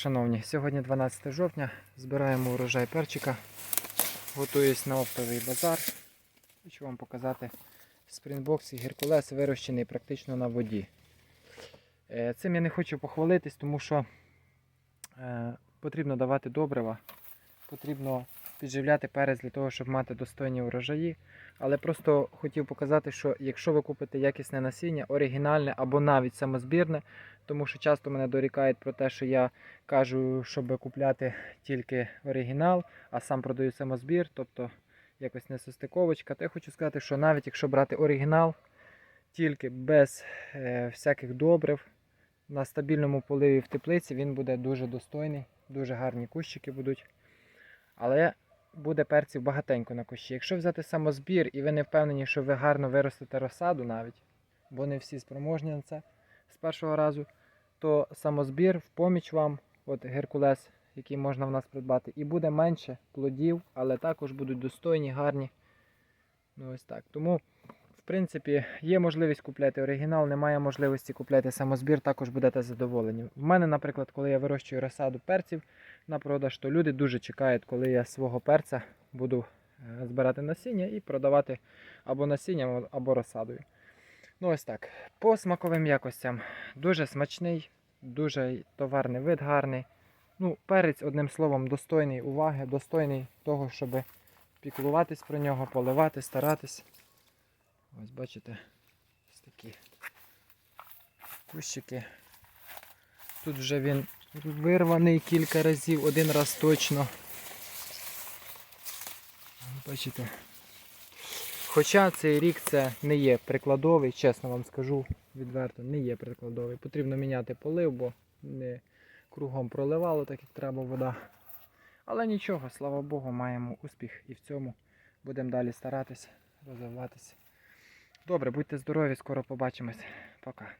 Шановні, сьогодні 12 жовтня, збираємо урожай перчика, готуюсь на оптовий базар. Хочу вам показати спрінбокс і геркулес вирощений практично на воді. Е, Цим я не хочу похвалитись, тому що е, потрібно давати добрива, потрібно підживляти перець для того, щоб мати достойні урожаї. Але просто хотів показати, що якщо ви купите якісне насіння, оригінальне або навіть самозбірне, тому що часто мене дорікають про те, що я кажу, щоб купляти тільки оригінал, а сам продаю самозбір, тобто якось несостиковочка. То я хочу сказати, що навіть якщо брати оригінал, тільки без е, всяких добрив, на стабільному поливі в теплиці він буде дуже достойний, дуже гарні кущики будуть. Але буде перців багатенько на кущі. Якщо взяти самозбір і ви не впевнені, що ви гарно виростете розсаду навіть, бо не всі спроможні на це з першого разу, то самозбір в поміч вам, от Геркулес, який можна в нас придбати, і буде менше плодів, але також будуть достойні, гарні. Ну ось так. Тому, принципі, є можливість купляти оригінал, немає можливості купляти самозбір, також будете задоволені. В мене, наприклад, коли я вирощую розсаду перців на продаж, то люди дуже чекають, коли я свого перця буду е, збирати насіння і продавати або насінням, або розсадою. Ну ось так. По смаковим якостям дуже смачний, дуже товарний вид гарний. Ну, перець, одним словом, достойний уваги, достойний того, щоб піклуватись про нього, поливати, старатись. Ось бачите, ось такі кущики. Тут вже він вирваний кілька разів, один раз точно. Бачите. Хоча цей рік це не є прикладовий, чесно вам скажу відверто, не є прикладовий. Потрібно міняти полив, бо не кругом проливало, так як треба вода. Але нічого, слава Богу, маємо успіх і в цьому будемо далі старатись, розвиватися. Добре, будьте здорові, скоро побачимось. Пока.